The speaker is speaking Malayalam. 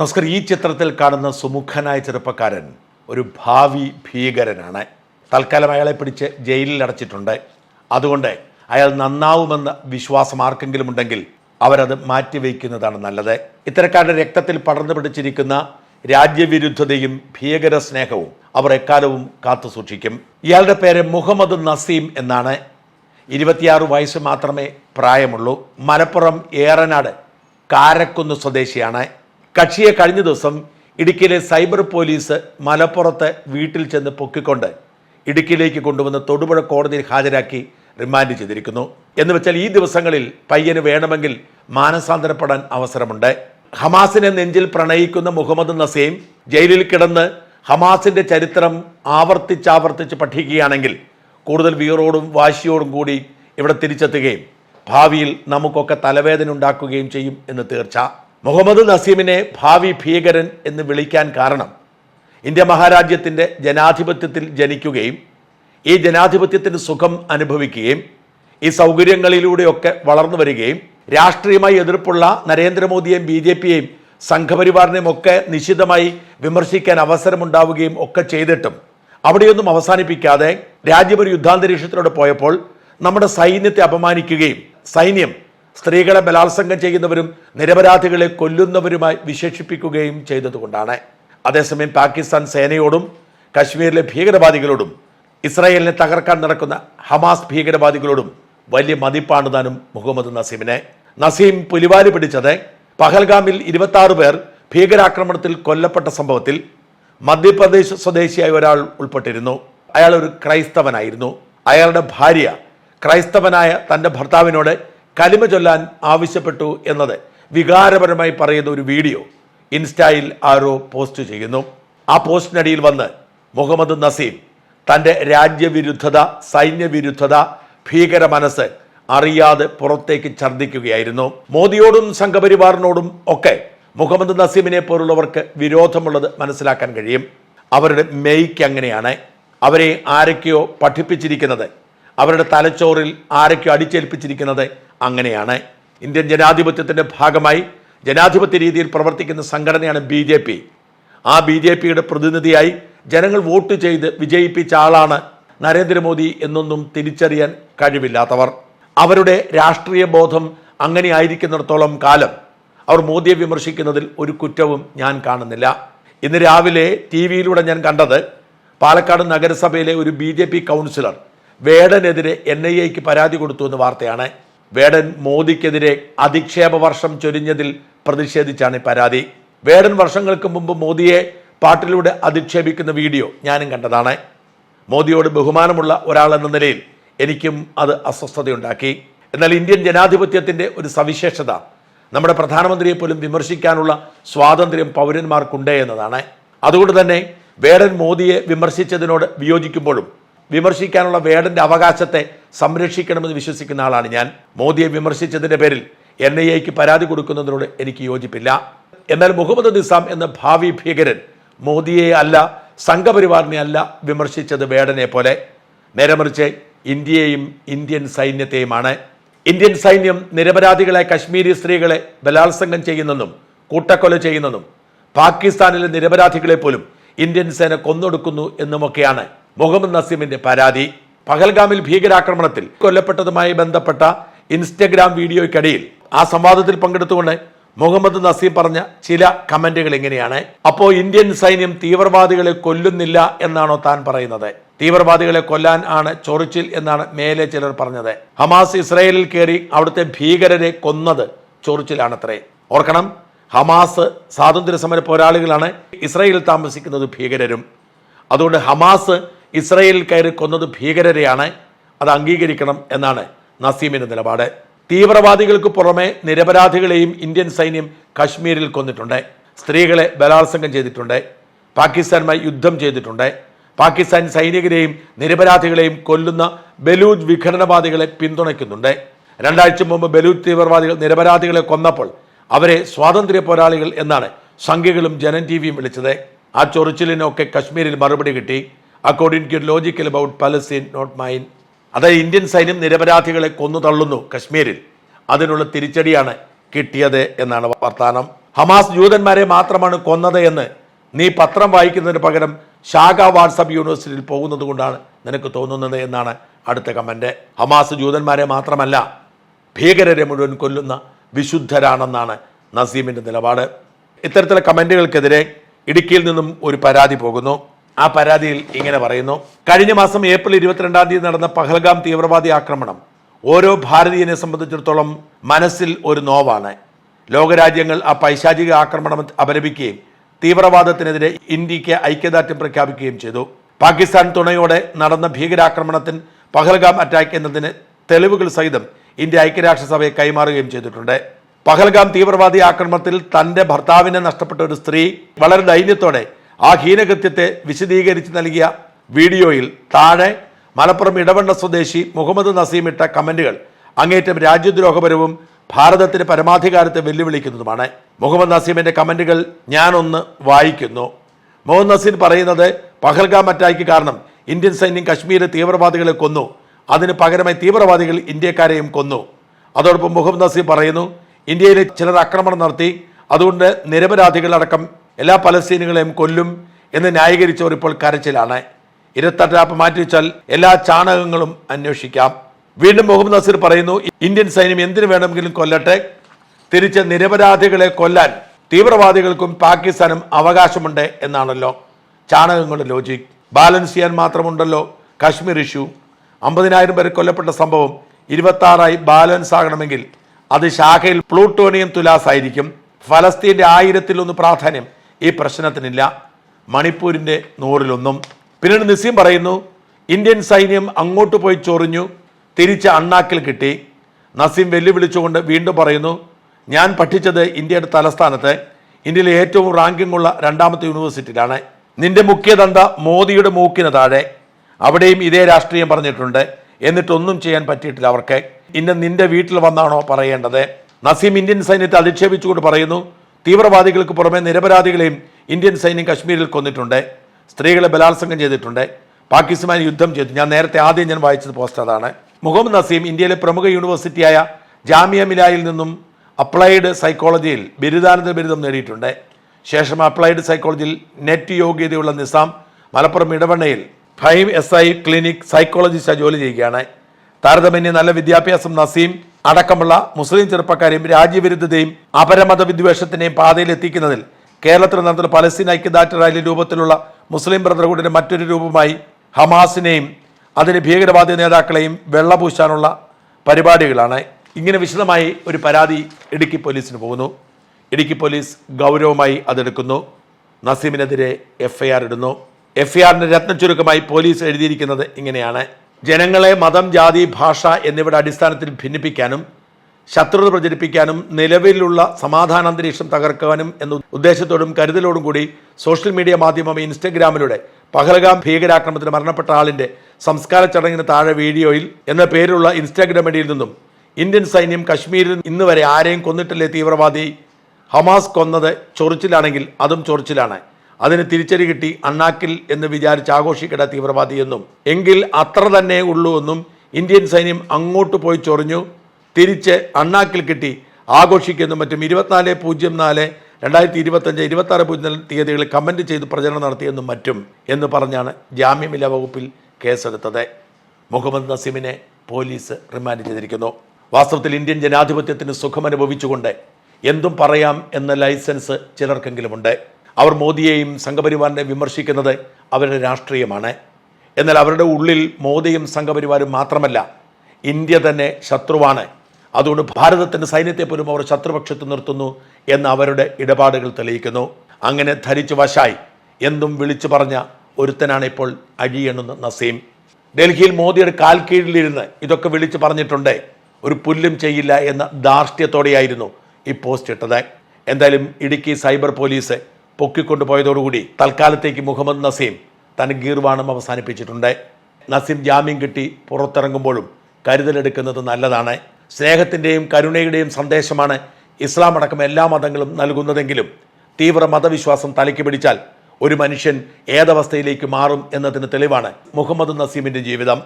നമസ്കാരം. ഈ ചിത്രത്തിൽ കാണുന്ന സുമുഖനായ ചെറുപ്പക്കാരൻ ഒരു ഭാവി ഭീകരനാണ്. തൽക്കാലം അയാളെ പിടിച്ച് ജയിലിൽ അടച്ചിട്ടുണ്ട്. അതുകൊണ്ട് അയാൾ നന്നാവുമെന്ന വിശ്വാസം ആർക്കെങ്കിലും ഉണ്ടെങ്കിൽ അവരത് മാറ്റിവെക്കുന്നതാണ് നല്ലത്. ഇത്തരക്കാരുടെ രക്തത്തിൽ പടർന്നു പിടിച്ചിരിക്കുന്ന രാജ്യവിരുദ്ധതയും ഭീകര സ്നേഹവും അവർ എക്കാലവും കാത്തു സൂക്ഷിക്കും. ഇയാളുടെ പേര് മുഹമ്മദ് നസീം എന്നാണ്. ഇരുപത്തിയാറ് വയസ്സ് മാത്രമേ പ്രായമുള്ളൂ. മലപ്പുറം ഏറനാട് കാരക്കുന്ന് സ്വദേശിയാണ്. കക്ഷിയെ കഴിഞ്ഞ ദിവസം ഇടുക്കിയിലെ സൈബർ പോലീസ് മലപ്പുറത്ത് വീട്ടിൽ ചെന്ന് പൊക്കിക്കൊണ്ട് ഇടുക്കിയിലേക്ക് കൊണ്ടുവന്ന് തൊടുപുഴ കോടതിയിൽ ഹാജരാക്കി റിമാൻഡ് ചെയ്തിരിക്കുന്നു. എന്ന് വെച്ചാൽ ഈ ദിവസങ്ങളിൽ പയ്യന് വേണമെങ്കിൽ മാനസാന്തരപ്പെടാൻ അവസരമുണ്ട്. ഹമാസിനെ നെഞ്ചിൽ പ്രണയിക്കുന്ന മുഹമ്മദ് നസീം ജയിലിൽ കിടന്ന് ഹമാസിന്റെ ചരിത്രം ആവർത്തിച്ചാവർത്തിച്ച് പഠിക്കുകയാണെങ്കിൽ കൂടുതൽ വീറോടും വാശിയോടും കൂടി ഇവിടെ തിരിച്ചെത്തുകയും ഭാവിയിൽ നമുക്കൊക്കെ തലവേദന ഉണ്ടാക്കുകയും ചെയ്യും എന്ന് തീർച്ച. മുഹമ്മദ് നസീമിനെ ഭാവി ഭീകരൻ എന്ന് വിളിക്കാൻ കാരണം ഇന്ത്യ മഹാരാജ്യത്തിന്റെ ജനാധിപത്യത്തിൽ ജനിക്കുകയും ഈ ജനാധിപത്യത്തിന് സുഖം അനുഭവിക്കുകയും ഈ സൗകര്യങ്ങളിലൂടെയൊക്കെ വളർന്നു വരികയും രാഷ്ട്രീയമായി എതിർപ്പുള്ള നരേന്ദ്രമോദിയെയും ബി ജെ പിയെയും സംഘപരിവാറിനെയും ഒക്കെ നിശിതമായി വിമർശിക്കാൻ അവസരമുണ്ടാവുകയും ഒക്കെ ചെയ്തിട്ടും അവിടെയൊന്നും അവസാനിപ്പിക്കാതെ രാജ്യം ഒരു യുദ്ധാന്തരീക്ഷത്തിലൂടെ പോയപ്പോൾ നമ്മുടെ സൈന്യത്തെ അപമാനിക്കുകയും സൈന്യം സ്ത്രീകളെ ബലാത്സംഗം ചെയ്യുന്നവരും നിരപരാധികളെ കൊല്ലുന്നവരുമായി വിശേഷിപ്പിക്കുകയും ചെയ്തതുകൊണ്ടാണ്. അതേസമയം പാകിസ്ഥാൻ സേനയോടും കശ്മീരിലെ ഭീകരവാദികളോടും ഇസ്രായേലിനെ തകർക്കാൻ നടക്കുന്ന ഹമാസ് ഭീകരവാദികളോടും വലിയ മതിപ്പാണ് താനും മുഹമ്മദ് നസീമിനെ. നസീം പുലിവാലി പിടിച്ചത് പഹൽഗാമിൽ ഇരുപത്തി പേർ ഭീകരാക്രമണത്തിൽ കൊല്ലപ്പെട്ട സംഭവത്തിൽ മധ്യപ്രദേശ് സ്വദേശിയായ ഒരാൾ ഉൾപ്പെട്ടിരുന്നു. അയാൾ ഒരു ക്രൈസ്തവനായിരുന്നു. അയാളുടെ ഭാര്യ ക്രൈസ്തവനായ തന്റെ ഭർത്താവിനോട് കലിമ ചൊല്ലാൻ ആവശ്യപ്പെട്ടു എന്നത് വികാരപരമായി പറയുന്ന ഒരു വീഡിയോ ഇൻസ്റ്റയിൽ ആരോ പോസ്റ്റ് ചെയ്യുന്നു. ആ പോസ്റ്റിനടിയിൽ വന്ന് മുഹമ്മദ് നസീം തന്റെ രാജ്യവിരുദ്ധത സൈന്യവിരുദ്ധത ഭീകര മനസ്സ് അറിയാതെ പുറത്തേക്ക് ഛർദ്ദിക്കുകയായിരുന്നു. മോദിയോടും സംഘപരിവാറിനോടും ഒക്കെ മുഹമ്മദ് നസീമിനെ പോലുള്ളവർക്ക് വിരോധമുള്ളത് മനസ്സിലാക്കാൻ കഴിയും. അവരുടെ മെയ്ക്ക് അങ്ങനെയാണ്. അവരെ ആരൊക്കെയോ പഠിപ്പിച്ചിരിക്കുന്നത് അവരുടെ തലച്ചോറിൽ ആരൊക്കെയോ അടിച്ചേൽപ്പിച്ചിരിക്കുന്നത് അങ്ങനെയാണ്. ഇന്ത്യൻ ജനാധിപത്യത്തിന്റെ ഭാഗമായി ജനാധിപത്യ രീതിയിൽ പ്രവർത്തിക്കുന്ന സംഘടനയാണ് ബി ജെ പി ആ ബി ജെ പിയുടെ പ്രതിനിധിയായി ജനങ്ങൾ വോട്ട് ചെയ്ത് വിജയിപ്പിച്ച ആളാണ് നരേന്ദ്രമോദി എന്നൊന്നും തിരിച്ചറിയാൻ കഴിവില്ലാത്തവർ. അവരുടെ രാഷ്ട്രീയ ബോധം അങ്ങനെ ആയിരിക്കുന്നിടത്തോളം കാലം അവർ മോദിയെ വിമർശിക്കുന്നതിൽ ഒരു കുറ്റവും ഞാൻ കാണുന്നില്ല. ഇന്ന് രാവിലെ ടി വിയിലൂടെ ഞാൻ കണ്ടത് പാലക്കാട് നഗരസഭയിലെ ഒരു ബി ജെ പി കൗൺസിലർ വേടനെതിരെ എൻ ഐ എക്ക് പരാതി കൊടുത്തു എന്ന വാർത്തയാണ്. വേടൻ മോദിക്കെതിരെ അധിക്ഷേപ വർഷം ചൊരിഞ്ഞതിൽ പ്രതിഷേധിച്ചാണ് ഈ പരാതി. വേടൻ വർഷങ്ങൾക്ക് മുമ്പ് മോദിയെ പാട്ടിലൂടെ അധിക്ഷേപിക്കുന്ന വീഡിയോ ഞാനും കണ്ടതാണ്. മോദിയോട് ബഹുമാനമുള്ള ഒരാൾ എന്ന നിലയിൽ എനിക്കും അത് അസ്വസ്ഥതയുണ്ടാക്കി. എന്നാൽ ഇന്ത്യൻ ജനാധിപത്യത്തിന്റെ ഒരു സവിശേഷത നമ്മുടെ പ്രധാനമന്ത്രിയെ പോലും വിമർശിക്കാനുള്ള സ്വാതന്ത്ര്യം പൗരന്മാർക്കുണ്ട് എന്നതാണ്. അതുകൊണ്ട് തന്നെ വേടൻ മോദിയെ വിമർശിച്ചതിനോട് വിയോജിക്കുമ്പോഴും വിമർശിക്കാനുള്ള വേടന്റെ അവകാശത്തെ സംരക്ഷിക്കണമെന്ന് വിശ്വസിക്കുന്ന ആളാണ് ഞാൻ. മോദിയെ വിമർശിച്ചതിന്റെ പേരിൽ എൻ ഐ എക്ക് പരാതി കൊടുക്കുന്നതിനോട് എനിക്ക് യോജിപ്പില്ല. എന്നാൽ മുഹമ്മദ് നിസാം എന്ന ഭാവി ഭീകരൻ മോദിയെ അല്ല സംഘപരിവാറിനെ അല്ല വിമർശിച്ചത് വേടനെ പോലെ. നേരെ മറിച്ച് ഇന്ത്യയെയും ഇന്ത്യൻ സൈന്യത്തെയുമാണ്. ഇന്ത്യൻ സൈന്യം നിരപരാധികളെ കശ്മീരി സ്ത്രീകളെ ബലാത്സംഗം ചെയ്യുന്നെന്നും കൂട്ടക്കൊല ചെയ്യുന്നെന്നും പാകിസ്ഥാനിലെ നിരപരാധികളെ പോലും ഇന്ത്യൻ സേന കൊന്നൊടുക്കുന്നു എന്നുമൊക്കെയാണ് മുഹമ്മദ് നസീമിന്റെ പരാതി. പഹൽഗാമിൽ ഭീകരാക്രമണത്തിൽ കൊല്ലപ്പെട്ടതുമായി ബന്ധപ്പെട്ട ഇൻസ്റ്റഗ്രാം വീഡിയോയ്ക്കിടയിൽ ആ സംവാദത്തിൽ പങ്കെടുത്തുകൊണ്ട് മുഹമ്മദ് നസീം പറഞ്ഞ ചില കമന്റുകൾ ഇങ്ങനെയാണ്. അപ്പോ ഇന്ത്യൻ സൈന്യം തീവ്രവാദികളെ കൊല്ലുന്നില്ല എന്നാണോ താൻ പറയുന്നത്? തീവ്രവാദികളെ കൊല്ലാൻ ആണ് ചൊറിച്ചിൽ എന്നാണ് മേലെ ചിലർ പറഞ്ഞത്. ഹമാസ് ഇസ്രയേലിൽ കയറി അവിടുത്തെ ഭീകരരെ കൊന്നത് ചൊറിച്ചിലാണത്രേ. ഓർക്കണം ഹമാസ് സ്വാതന്ത്ര്യ സമര പോരാളികളാണ് ഇസ്രയേലിൽ താമസിക്കുന്നത് ഭീകരരും. അതുകൊണ്ട് ഹമാസ് ഇസ്രയേലിൽ കയറി കൊന്നത് ഭീകരരെയാണ്. അത് അംഗീകരിക്കണം എന്നാണ് നസീമിന്റെ നിലപാട്. തീവ്രവാദികൾക്ക് പുറമെ നിരപരാധികളെയും ഇന്ത്യൻ സൈന്യം കശ്മീരിൽ കൊന്നിട്ടുണ്ട്. സ്ത്രീകളെ ബലാത്സംഗം ചെയ്തിട്ടുണ്ട്. പാകിസ്ഥാനുമായി യുദ്ധം ചെയ്തിട്ടുണ്ട്. പാകിസ്ഥാൻ സൈനികരെയും നിരപരാധികളെയും കൊല്ലുന്ന ബലൂജ് വിഘടനവാദികളെ പിന്തുണയ്ക്കുന്നുണ്ട്. രണ്ടാഴ്ച മുമ്പ് ബലൂജ് തീവ്രവാദികൾ നിരപരാധികളെ കൊന്നപ്പോൾ അവരെ സ്വാതന്ത്ര്യ പോരാളികൾ എന്നാണ് സംഘികളും ജനൻ ടി വിയും വിളിച്ചത്. ആ ചൊറിച്ചിലിനൊക്കെ കശ്മീരിൽ മറുപടി കിട്ടി. According to logical about Palestine not mine അതായത് ഇന്ത്യൻ സൈന്യം നിരപരാധികളെ കൊന്നു തള്ളുന്നു കശ്മീരിൽ. അതിനുള്ള തിരിച്ചടിയാണ് കിട്ടിയത് എന്നാണ് വർത്താനം. ഹമാസ് ജൂതന്മാരെ മാത്രമാണ് കൊന്നത് എന്ന് നീ പത്രം വായിക്കുന്നതിന് പകരം ശാഖ വാട്സപ്പ് യൂണിവേഴ്സിറ്റിയിൽ പോകുന്നത് കൊണ്ടാണ് നിനക്ക് തോന്നുന്നത് എന്നാണ് അടുത്ത കമന്റ് ഹമാസ് ജൂതന്മാരെ മാത്രമല്ല ഭീകരരെ മുഴുവൻ കൊല്ലുന്ന വിശുദ്ധരാണെന്നാണ് നസീമിന്റെ നിലപാട്. ഇത്തരത്തിലെ കമന്റുകൾക്കെതിരെ ഇടുക്കിയിൽ നിന്നും ഒരു പരാതി പോകുന്നു. ആ പരാതിയിൽ ഇങ്ങനെ പറയുന്നു. കഴിഞ്ഞ മാസം ഏപ്രിൽ ഇരുപത്തിരണ്ടാം തീയതി നടന്ന പഹൽഗാം തീവ്രവാദി ആക്രമണം. ഓരോ ഭാരതീയനെ സംബന്ധിച്ചിടത്തോളം മനസ്സിൽ ഒരു നോവാണ്. ലോകരാജ്യങ്ങൾ ആ പൈശാചിക ആക്രമണം അപലപിക്കുകയും തീവ്രവാദത്തിനെതിരെ ഇന്ത്യയ്ക്ക് ഐക്യദാർഢ്യം പ്രഖ്യാപിക്കുകയും ചെയ്തു. പാകിസ്ഥാൻ തുണയോടെ നടന്ന ഭീകരാക്രമണത്തിന് പഹൽഗാം അറ്റാക്ക് എന്നതിന് തെളിവുകൾ സഹിതം ഇന്ത്യ ഐക്യരാഷ്ട്രസഭയെ കൈമാറുകയും ചെയ്തിട്ടുണ്ട്. പഹൽഗാം തീവ്രവാദി ആക്രമണത്തിൽ തന്റെ ഭർത്താവിനെ നഷ്ടപ്പെട്ട ഒരു സ്ത്രീ വളരെ ധൈര്യത്തോടെ ആ ഹീനകൃത്യത്തെ വിശദീകരിച്ച് നൽകിയ വീഡിയോയിൽ താഴെ മലപ്പുറം ഇടവണ്ണ സ്വദേശി മുഹമ്മദ് നസീം ഇട്ട കമന്റുകൾ അങ്ങേറ്റം രാജ്യദ്രോഹപരവും ഭാരതത്തിന്റെ പരമാധികാരത്തെ വെല്ലുവിളിക്കുന്നതുമാണ്. മുഹമ്മദ് നസീമിന്റെ കമന്റുകൾ ഞാനൊന്ന് വായിക്കുന്നു. മുഹമ്മദ് നസീം പറയുന്നത് പഹൽഗാം അറ്റാക്ക് കാരണം ഇന്ത്യൻ സൈന്യം കശ്മീരിലെ തീവ്രവാദികളെ കൊന്നു. അതിന് പകരമായി തീവ്രവാദികൾ ഇന്ത്യക്കാരെയും കൊന്നു. അതോടൊപ്പം മുഹമ്മദ് നസീം പറയുന്നു ഇന്ത്യയിലെ ചിലർ ആക്രമണം നടത്തി. അതുകൊണ്ട് നിരപരാധികളടക്കം എല്ലാ പലസ്തീനുകളെയും കൊല്ലും എന്ന് ന്യായീകരിച്ചവർ ഇപ്പോൾ കരച്ചിലാണ്. മാറ്റി മാറ്റിവെച്ചാൽ എല്ലാ ചാണകങ്ങളും അന്വേഷിക്കാം. വീണ്ടും മുഹമ്മദ് നസീർ പറയുന്നു ഇന്ത്യൻ സൈന്യം എന്തിനു വേണമെങ്കിലും കൊല്ലട്ടെ. തിരിച്ച നിരപരാധികളെ കൊല്ലാൻ തീവ്രവാദികൾക്കും പാകിസ്ഥാനും അവകാശമുണ്ട് എന്നാണല്ലോ ചാണകങ്ങളുടെ ലോജിക് ബാലൻസ് ചെയ്യാൻ മാത്രമുണ്ടല്ലോ കാശ്മീർ ഇഷ്യൂ അമ്പതിനായിരം പേർ കൊല്ലപ്പെട്ട സംഭവം ഇരുപത്തി ആറായി ബാലൻസ് ആകണമെങ്കിൽ അത് ശാഖയിൽ പ്ലൂട്ടോണിയം തുലാസ് ആയിരിക്കും ഫലസ്തീന്റെ ആയിരത്തിലൊന്ന് പ്രാധാന്യം ഈ പ്രശ്നത്തിനില്ല. മണിപ്പൂരിന്റെ നൂറിലൊന്നും. പിന്നീട് നിസീം പറയുന്നു ഇന്ത്യൻ സൈന്യം അങ്ങോട്ട് പോയി ചൊറിഞ്ഞു. തിരിച്ച് അണ്ണാക്കിൽ കിട്ടി. നസീം വെല്ലുവിളിച്ചുകൊണ്ട് വീണ്ടും പറയുന്നു ഞാൻ പഠിച്ചത് ഇന്ത്യയുടെ തലസ്ഥാനത്ത്. ഇന്ത്യയിലെ ഏറ്റവും റാങ്കിംഗ് ഉള്ള രണ്ടാമത്തെ യൂണിവേഴ്സിറ്റിയിലാണ്. നിന്റെ മുഖ്യതന്ത മോദിയുടെ മൂക്കിന് താഴെ. അവിടെയും ഇതേ രാഷ്ട്രീയം പറഞ്ഞിട്ടുണ്ട്. എന്നിട്ടൊന്നും ചെയ്യാൻ പറ്റിയിട്ടില്ല അവർക്ക്. ഇന്ന് നിന്റെ വീട്ടിൽ വന്നാണോ പറയേണ്ടത്? നസീം ഇന്ത്യൻ സൈന്യത്തെ അധിക്ഷേപിച്ചുകൊണ്ട് പറയുന്നു തീവ്രവാദികൾക്ക് പുറമെ നിരപരാധികളെയും ഇന്ത്യൻ സൈന്യം കശ്മീരിൽ കൊന്നിട്ടുണ്ട്. സ്ത്രീകളെ ബലാത്സംഗം ചെയ്തിട്ടുണ്ട്. പാകിസ്ഥാൻ യുദ്ധം ചെയ്തു. ഞാൻ നേരത്തെ ആദ്യം ഞാൻ വായിച്ചത് പോസ്റ്റ് അതാണ്. മുഹമ്മദ് നസീം ഇന്ത്യയിലെ പ്രമുഖ യൂണിവേഴ്സിറ്റിയായ ജാമിയ മിലായിൽ നിന്നും അപ്ലൈഡ് സൈക്കോളജിയിൽ ബിരുദാനന്തര ബിരുദം നേടിയിട്ടുണ്ട്. ശേഷം അപ്ലൈഡ് സൈക്കോളജിയിൽ നെറ്റ് യോഗ്യതയുള്ള Nizam Malappuram ഇടവണ്ണയിൽ five S I clinic psychologist ജോലി ചെയ്യുകയാണ്. താരതമ്യേന നല്ല വിദ്യാഭ്യാസം നസീം അടക്കമുള്ള മുസ്ലിം ചെറുപ്പക്കാരെയും രാജ്യവിരുദ്ധതയും അപരമത വിദ്വേഷത്തിനെയും പാതയിൽ എത്തിക്കുന്നതിൽ കേരളത്തിൽ നടത്തുന്ന പലസ്തീൻ ഐക്യദാറ്റ റാലി രൂപത്തിലുള്ള മുസ്ലിം ബ്രദർഹുഡിന്റെ മറ്റൊരു രൂപമായി ഹമാസിനെയും അതിന് ഭീകരവാദി നേതാക്കളെയും വെള്ളപൂശാനുള്ള പരിപാടികളാണ്. ഇങ്ങനെ വിശദമായി ഒരു പരാതി ഇടുക്കി പോലീസിന് പോകുന്നു. ഇടുക്കി പോലീസ് ഗൗരവമായി അതെടുക്കുന്നു. നസീമിനെതിരെ എഫ്ഐആർ ഇടുന്നു. എഫ്ഐആറിന്റെ രത്ന ചുരുക്കമായി പോലീസ് എഴുതിയിരിക്കുന്നത് ഇങ്ങനെയാണ്. ജനങ്ങളെ മതം ജാതി ഭാഷ എന്നിവയുടെ അടിസ്ഥാനത്തിൽ ഭിന്നിപ്പിക്കാനും ശത്രുത പ്രചരിപ്പിക്കാനും നിലവിലുള്ള സമാധാന അന്തരീക്ഷം തകർക്കാനും എന്ന ഉദ്ദേശത്തോടും കരുതലോടും കൂടി സോഷ്യൽ മീഡിയ മാധ്യമം ഇൻസ്റ്റഗ്രാമിലൂടെ പഹലഗാം ഭീകരാക്രമണത്തിൽ മരണപ്പെട്ട ആളിന്റെ സംസ്കാര ചടങ്ങിന് താഴെ വീഡിയോയിൽ എന്ന പേരുള്ള ഇൻസ്റ്റാഗ്രാം ഐഡിയിൽ നിന്നും ഇന്ത്യൻ സൈന്യം കശ്മീരിൽ ഇന്നുവരെ ആരെയും കൊന്നിട്ടില്ലേ തീവ്രവാദി? ഹമാസ് കൊന്നത് ചൊറിച്ചിലാണെങ്കിൽ അതും ചൊറിച്ചിലാണ്. അതിന് തിരിച്ചടി കിട്ടി അണ്ണാക്കിൽ എന്ന് വിചാരിച്ച് ആഘോഷിക്കട തീവ്രവാദി എന്നും. എങ്കിൽ അത്ര തന്നെ ഉള്ളൂ എന്നും ഇന്ത്യൻ സൈന്യം അങ്ങോട്ട് പോയി ചൊറിഞ്ഞു. തിരിച്ച് അണ്ണാക്കിൽ കിട്ടി ആഘോഷിക്കുന്നു. മറ്റും ഇരുപത്തിനാല് പൂജ്യം നാല് രണ്ടായിരത്തി ഇരുപത്തഞ്ച് ഇരുപത്തി ആറ് പൂജ്യം തീയതികളിൽ കമന്റ് ചെയ്ത് പ്രചരണം നടത്തിയെന്നും മറ്റും എന്ന് പറഞ്ഞാണ് ജാമ്യമില്ലാ വകുപ്പിൽ കേസെടുത്തത്. മുഹമ്മദ് നസീമിനെ പോലീസ് റിമാൻഡ് ചെയ്തിരിക്കുന്നു. വാസ്തവത്തിൽ ഇന്ത്യൻ ജനാധിപത്യത്തിന് സുഖമനുഭവിച്ചുകൊണ്ട് എന്തും പറയാം എന്ന ലൈസൻസ് ചിലർക്കെങ്കിലുമുണ്ട്. അവർ മോദിയെയും സംഘപരിവാറിനെ വിമർശിക്കുന്നത് അവരുടെ രാഷ്ട്രീയമാണ്. എന്നാൽ അവരുടെ ഉള്ളിൽ മോദിയും സംഘപരിവാരും മാത്രമല്ല ഇന്ത്യ തന്നെ ശത്രുവാണ്. അതുകൊണ്ട് ഭാരതത്തിന്റെ സൈന്യത്തെ പോലും അവർ ശത്രുപക്ഷത്ത് നിർത്തുന്നു എന്ന് അവരുടെ ഇടപാടുകൾ തെളിയിക്കുന്നു. അങ്ങനെ ധരിച്ചു വശായി എന്തും വിളിച്ചു പറഞ്ഞ ഒരുത്തനാണ് ഇപ്പോൾ അഴിയണുന്ന നസീം. ഡൽഹിയിൽ മോദിയുടെ കാൽ കീഴിലിരുന്ന് ഇതൊക്കെ വിളിച്ചു പറഞ്ഞിട്ടുണ്ട്. ഒരു പുല്ലും ചെയ്യില്ല എന്ന ദാർഷ്ട്യത്തോടെയായിരുന്നു ഈ പോസ്റ്റ് ഇട്ടത്. എന്തായാലും ഇടുക്കി സൈബർ പോലീസ് പൊക്കിക്കൊണ്ടുപോയതോടുകൂടി തൽക്കാലത്തേക്ക് മുഹമ്മദ് നസീം തന്റെ ഗീർവാണം അവസാനിപ്പിച്ചിട്ടുണ്ട്. നസീം ജാമ്യം കിട്ടി പുറത്തിറങ്ങുമ്പോഴും കരുതലെടുക്കുന്നത് നല്ലതാണ്. സ്നേഹത്തിന്റെയും കരുണയുടെയും സന്ദേശമാണ് ഇസ്ലാം അടക്കം എല്ലാ മതങ്ങളും നൽകുന്നതെങ്കിലും തീവ്ര മതവിശ്വാസം തലയ്ക്ക് പിടിച്ചാൽ ഒരു മനുഷ്യൻ ഏതവസ്ഥയിലേക്ക് മാറും എന്നതിന് തെളിവാണ് മുഹമ്മദ് നസീമിന്റെ ജീവിതം.